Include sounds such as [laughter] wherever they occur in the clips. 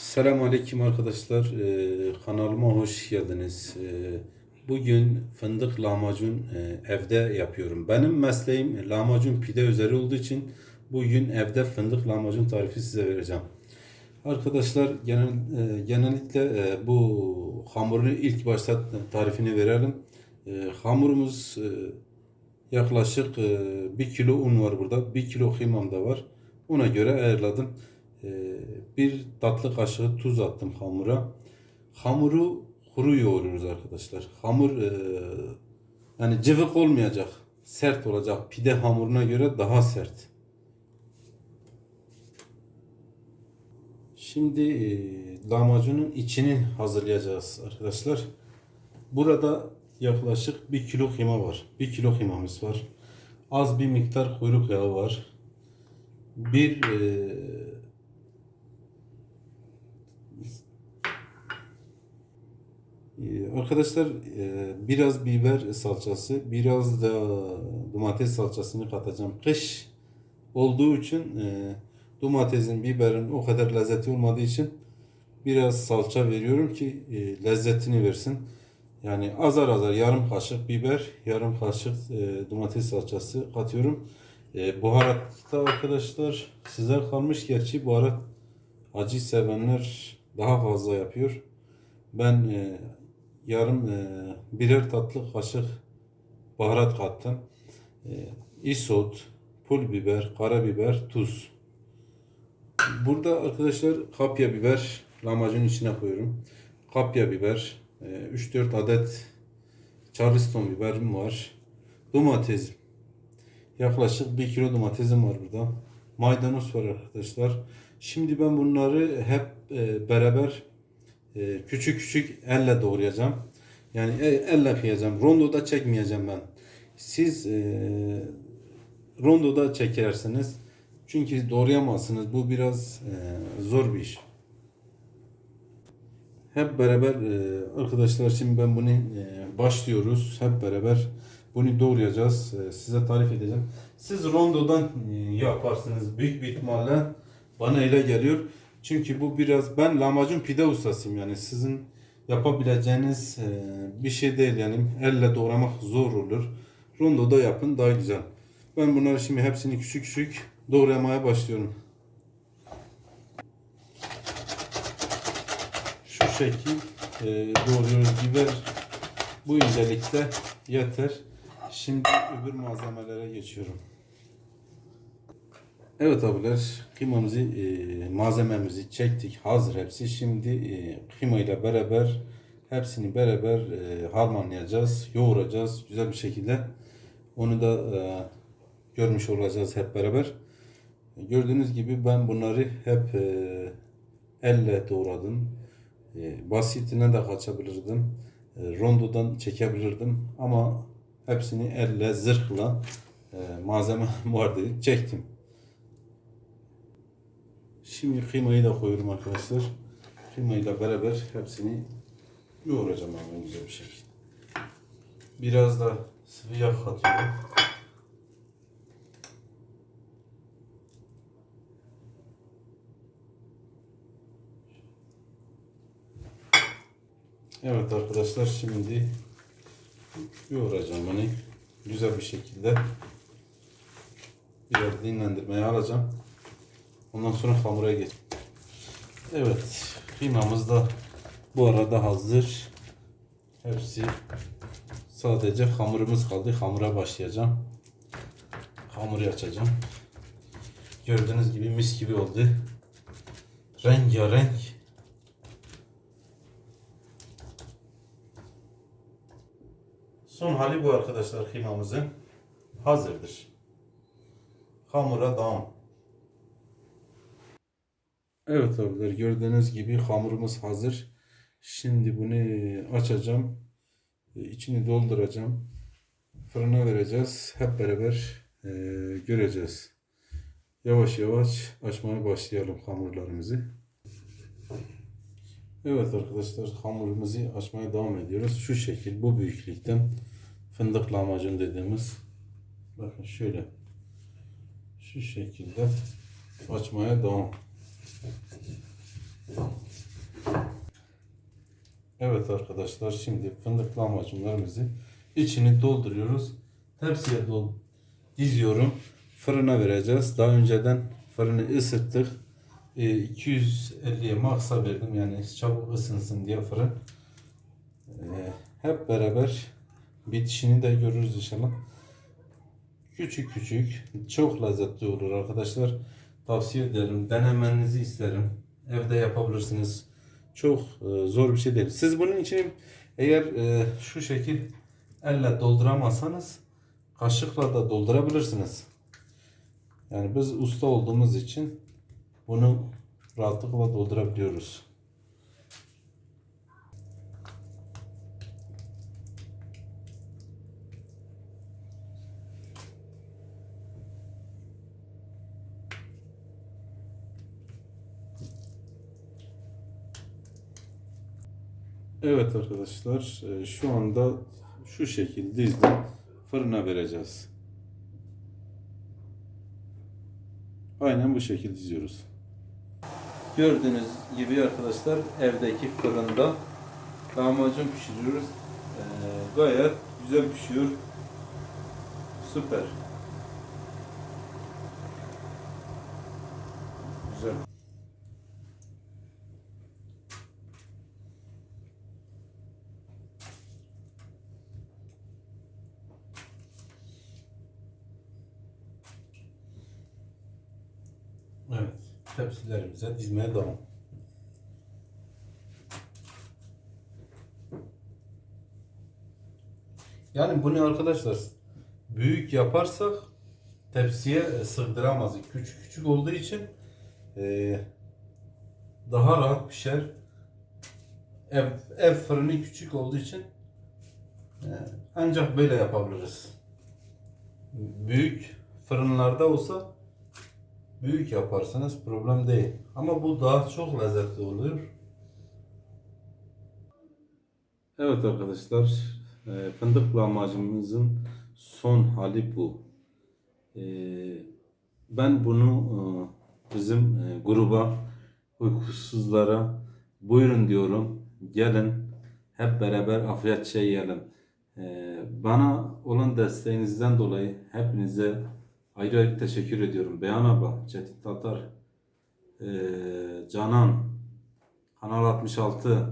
Selamun Aleyküm arkadaşlar. Ee, kanalıma hoş geldiniz. Ee, bugün fındık lahmacun e, evde yapıyorum. Benim mesleğim lahmacun pide üzeri olduğu için bugün evde fındık lahmacun tarifi size vereceğim. Arkadaşlar genel, e, genellikle e, bu hamurunu ilk başta tarifini verelim. E, hamurumuz e, yaklaşık e, 1 kilo un var burada. 1 kilo kıymam da var. Ona göre ayarladım. Ee, bir tatlı kaşığı tuz attım hamura. Hamuru kuru yoğuruyoruz arkadaşlar. Hamur e, yani cıvık olmayacak. Sert olacak. Pide hamuruna göre daha sert. Şimdi e, lahmacunun içini hazırlayacağız arkadaşlar. Burada yaklaşık 1 kilo kıyma var. 1 kilo kıymamız var. Az bir miktar kuyruk yağı var. Bir e, Arkadaşlar e, biraz biber salçası, biraz da domates salçasını katacağım. Kış olduğu için e, domatesin, biberin o kadar lezzeti olmadığı için biraz salça veriyorum ki e, lezzetini versin. Yani azar azar yarım kaşık biber, yarım kaşık domates salçası katıyorum. Baharatta arkadaşlar size kalmış gerçi baharat acı sevenler daha fazla yapıyor. Ben yarım e, birer tatlı kaşık baharat kattım. E, isot, pul biber, karabiber, tuz. Burada arkadaşlar kapya biber lahmacunun içine koyuyorum. Kapya biber, e, 3-4 adet charleston biberim var. Domates, yaklaşık 1 kilo domatesim var burada. Maydanoz var arkadaşlar. Şimdi ben bunları hep e, beraber e, küçük küçük elle doğrayacağım. Yani e, elle kıyacağım. Rondoda çekmeyeceğim ben. Siz e, rondoda çekersiniz. Çünkü doğrayamazsınız. Bu biraz e, zor bir iş. Hep beraber e, arkadaşlar şimdi ben bunu e, başlıyoruz. Hep beraber bunu doğrayacağız. E, size tarif edeceğim. Siz rondodan e, yaparsınız büyük bir ihtimalle. Bana öyle geliyor. Çünkü bu biraz ben lahmacun pide ustasıyım yani sizin yapabileceğiniz e, bir şey değil yani elle doğramak zor olur. Rondoda yapın daha güzel. Ben bunları şimdi hepsini küçük küçük doğramaya başlıyorum. Şu şekil e, doğruyoruz. Biber bu incelikte yeter. Şimdi öbür malzemelere geçiyorum. Evet abiler kıymamızı e, malzememizi çektik hazır hepsi. Şimdi e, kıymayla beraber hepsini beraber e, harmanlayacağız, yoğuracağız güzel bir şekilde. Onu da e, görmüş olacağız hep beraber. Gördüğünüz gibi ben bunları hep e, elle doğradım. E, basitine de kaçabilirdim. E, rondodan çekebilirdim ama hepsini elle, zırhla e, malzeme [laughs] vardı çektim. Şimdi kıymayı da koyuyorum arkadaşlar. Kıymayla beraber hepsini yoğuracağım ben güzel bir şekilde. Biraz da sıvı yağ katıyorum. Evet arkadaşlar şimdi yoğuracağım bunu güzel bir şekilde biraz dinlendirmeye alacağım. Ondan sonra hamura geç. Evet, kıymamız da bu arada hazır. Hepsi sadece hamurumuz kaldı. Hamura başlayacağım. Hamuru açacağım. Gördüğünüz gibi mis gibi oldu. Rengarenk. Son hali bu arkadaşlar kıymamızın. Hazırdır. Hamura devam. Evet abiler gördüğünüz gibi hamurumuz hazır. Şimdi bunu açacağım. E, İçini dolduracağım. Fırına vereceğiz. Hep beraber e, göreceğiz. Yavaş yavaş açmaya başlayalım hamurlarımızı. Evet arkadaşlar hamurumuzu açmaya devam ediyoruz. Şu şekil bu büyüklükten fındık lahmacun dediğimiz bakın şöyle şu şekilde açmaya devam. Evet arkadaşlar şimdi fındık lahmacunlarımızı içini dolduruyoruz. Tepsiye dol diziyorum. Fırına vereceğiz. Daha önceden fırını ısıttık. Ee, 250'ye maksa verdim yani çabuk ısınsın diye fırın. Ee, hep beraber bitişini de görürüz inşallah. Küçük küçük çok lezzetli olur arkadaşlar. Tavsiye ederim. Denemenizi isterim. Evde yapabilirsiniz. Çok e, zor bir şey değil. Siz bunun için eğer e, şu şekil elle dolduramazsanız kaşıkla da doldurabilirsiniz. Yani biz usta olduğumuz için bunu rahatlıkla doldurabiliyoruz. Evet arkadaşlar e, şu anda şu şekil dizdim fırına vereceğiz. Aynen bu şekilde diziyoruz. Gördüğünüz gibi arkadaşlar evdeki fırında lahmacun pişiriyoruz. Ee, gayet güzel pişiyor. Süper. Güzel. Evet. Tepsilerimize dizmeye devam. Yani bunu arkadaşlar büyük yaparsak tepsiye sığdıramaz. Küçük küçük olduğu için eee, daha rahat pişer. Ev, ev fırını küçük olduğu için eee, ancak böyle yapabiliriz. Büyük fırınlarda olsa büyük yaparsanız problem değil. Ama bu daha çok lezzetli oluyor. Evet arkadaşlar, e, fındık lahmacunumuzun son hali bu. E, Ben bunu e, bizim gruba, uykusuzlara buyurun diyorum. Gelin hep beraber afiyetçe yiyelim. E, Bana olan desteğinizden dolayı hepinize ayrı ayrı teşekkür ediyorum. Beyan Abla, Çetin Tatar, e, Canan, Kanal 66,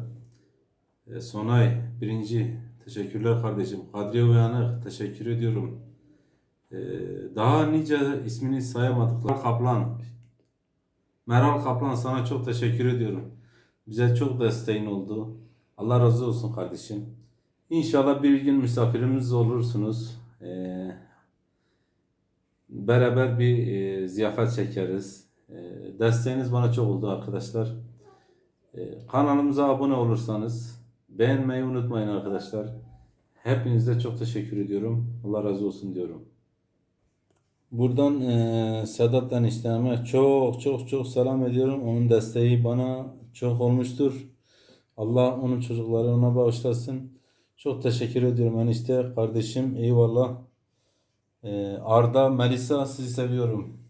e, Sonay birinci teşekkürler kardeşim. Kadriye Uyanık teşekkür ediyorum. E, daha nice ismini sayamadık. Kaplan. Meral Kaplan sana çok teşekkür ediyorum. Bize çok desteğin oldu. Allah razı olsun kardeşim. İnşallah bir gün misafirimiz olursunuz. E, beraber bir e, ziyafet çekeriz. E, desteğiniz bana çok oldu arkadaşlar. E, kanalımıza abone olursanız beğenmeyi unutmayın arkadaşlar. Hepinize çok teşekkür ediyorum. Allah razı olsun diyorum. Buradan e, Sedat enişteme çok çok çok selam ediyorum. Onun desteği bana çok olmuştur. Allah onun çocukları ona bağışlasın. Çok teşekkür ediyorum enişte kardeşim. Eyvallah. E, Arda, Melisa sizi seviyorum.